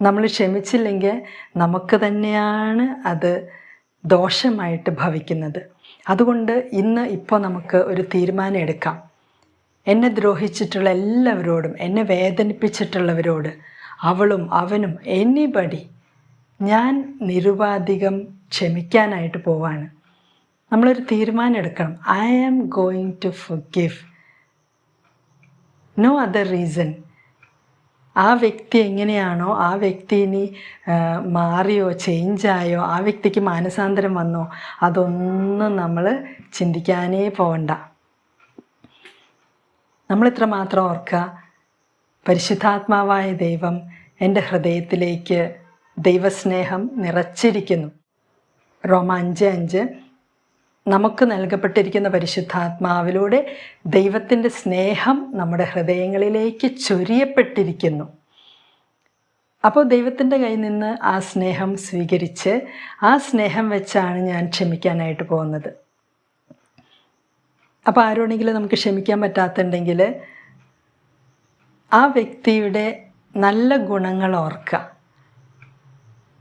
നമ്മൾ ക്ഷമിച്ചില്ലെങ്കിൽ നമുക്ക് തന്നെയാണ് അത് ദോഷമായിട്ട് ഭവിക്കുന്നത്. അതുകൊണ്ട് ഇന്ന് ഇപ്പോൾ നമുക്ക് ഒരു തീരുമാനം എടുക്കാം. എന്നെ ദ്രോഹിച്ചിട്ടുള്ള എല്ലാവരോടും എന്നെ വേദനിപ്പിച്ചിട്ടുള്ളവരോട് അവളും അവനും എനിബടി ഞാൻ നിരുപാധികം ക്ഷമിക്കാനായിട്ട് പോവാണ്. നമ്മളൊരു തീരുമാനം എടുക്കണം. I am going to give no other reason ആ വ്യക്തി എങ്ങനെയാണോ ആ വ്യക്തി ഇനി മാറിയോ ചേഞ്ചായോ ആ വ്യക്തിക്ക് മാനസാന്തരം വന്നോ അതൊന്നും നമ്മൾ ചിന്തിക്കാനേ പോകണ്ട നമ്മളിത്ര മാത്രം ഓർക്കുക പരിശുദ്ധാത്മാവായ ദൈവം എന്റെ ഹൃദയത്തിലേക്ക് ദൈവസ്നേഹം നിറച്ചിരിക്കുന്നു. റോമ അഞ്ച് അഞ്ച് നമുക്ക് നൽകപ്പെട്ടിരിക്കുന്ന പരിശുദ്ധാത്മാവിലൂടെ ദൈവത്തിന്റെ സ്നേഹം നമ്മുടെ ഹൃദയങ്ങളിലേക്ക് ചൊരിയപ്പെട്ടിരിക്കുന്നു. അപ്പോൾ ദൈവത്തിന്റെ കയ്യിൽ നിന്ന് ആ സ്നേഹം സ്വീകരിച്ച് ആ സ്നേഹം വെച്ചാണ് ഞാൻ ക്ഷമിക്കാനായിട്ട് പോകുന്നത്. അപ്പോൾ ആരോടെങ്കിലും നമുക്ക് ക്ഷമിക്കാൻ പറ്റാത്തുണ്ടെങ്കിൽ ആ വ്യക്തിയുടെ നല്ല ഗുണങ്ങൾ ഓർക്കുക.